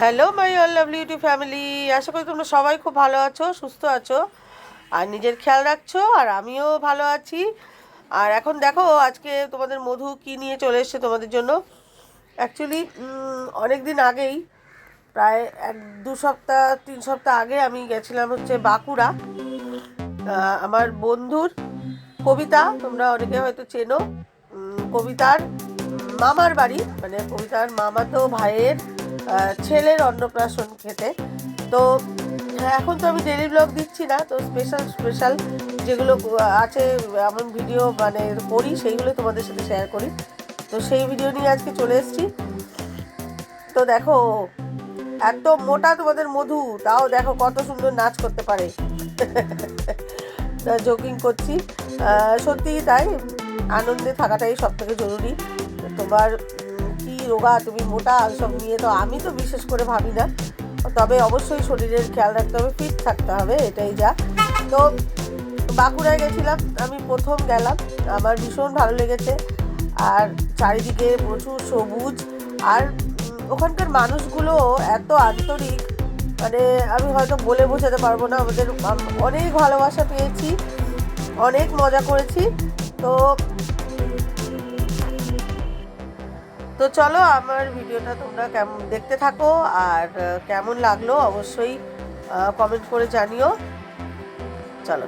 Hello my all lovely YouTube family আশা করি তোমরা সবাই খুব ভালো আছো সুস্থ আছো। আর নিজের খেয়াল রাখছো আর আমিও ভালো আছি। আর এখন দেখো আজকে তোমাদের মধু কি নিয়ে চলে এসছে তোমাদের জন্য। অ্যাকচুয়ালি অনেক দিন আগেই প্রায় এক দু সপ্তাহ তিন সপ্তাহ আগে আমি গেছিলাম হচ্ছে বাঁকুড়া। আমার বন্ধুর কবিতা তোমরা অনেকে হয়তো চেনো। কবিতার মামার বাড়ি মানে কবিতার মামাতো ভাইয়ের আহ, ছেলের অন্নপ্রাশন খেতে। তো, এখন তো আমি ডেলি ব্লগ দিচ্ছি না, তো স্পেশাল স্পেশাল যেগুলো আছে, এমন ভিডিও মানে করি সেইগুলো তোমাদের সাথে শেয়ার করি। তো সেই ভিডিও নিয়ে আজকে চলে এসেছি। তো দেখো, এত মোটা তোমাদের মধু, তাও দেখো কত সুন্দর নাচ করতে পারে। জোকিং করছি। সত্যিই তাই, আনন্দে থাকাটাই সব থেকে জরুরি। তোমার রোগা তুমি মোটা সব নিয়ে তো আমি তো বিশেষ করে ভাবি না। তবে অবশ্যই শরীরের খেয়াল রাখতে হবে ফিট থাকতে হবে, এটাই যা। তো বাঁকুড়ায় গেছিলাম, আমি প্রথম গেলাম। আমার ভীষণ ভালো লেগেছে। আর চারিদিকে প্রচুর সবুজ। আর ওখানকার মানুষগুলো এত আন্তরিক মানে আমি হয়তো বলে বোঝাতে পারব না, আমাদের অনেক ভালোবাসা পেয়েছি, অনেক মজা করেছি। তো তো চলো আমার ভিডিওটা তোমরা কেমন, দেখতে থাকো আর কেমন লাগল অবশ্যই কমেন্ট করে জানিও। চলো।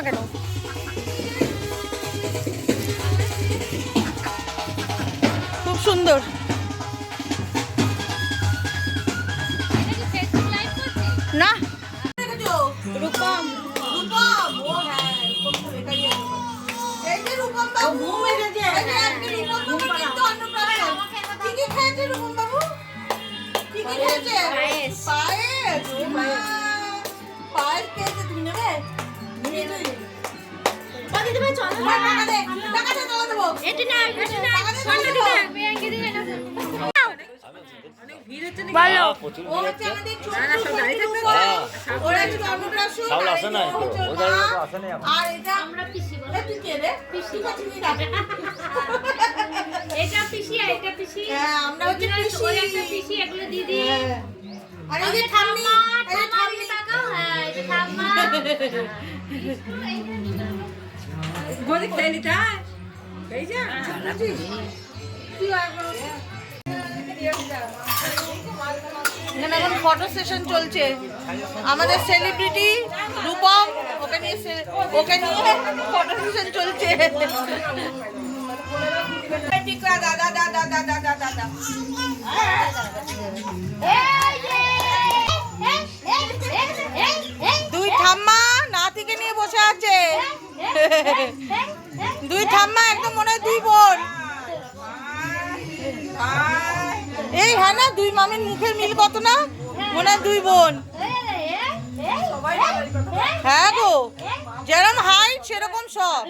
না সারা দাও না কেন আর এটা পিসি তুই এটা পিসি আর এটা পিসি হ্যাঁ আমরা হচ্ছে পিসি এগুলো দিদি। আর এই যে ঠাম্মি এই ঠাম্মি তাকাও হ্যাঁ এই ঠাম্মা এখানে ফটো সেশন চলছে। আমাদের সেলিব্রিটি রূপম, ওকে নিয়ে ওকে নিয়ে ফটো সেশন চলছে। দুই ঠাম্মা নাতিকে নিয়ে বসে আছে। ঠাম্মা একদম মনে হয় দুই বোন এই হ্যাঁ না দুই মামির মুখের মিল কত না? মনে হয় দুই বোন। হ্যাঁ গো যেরকম হাইট সেরকম সব।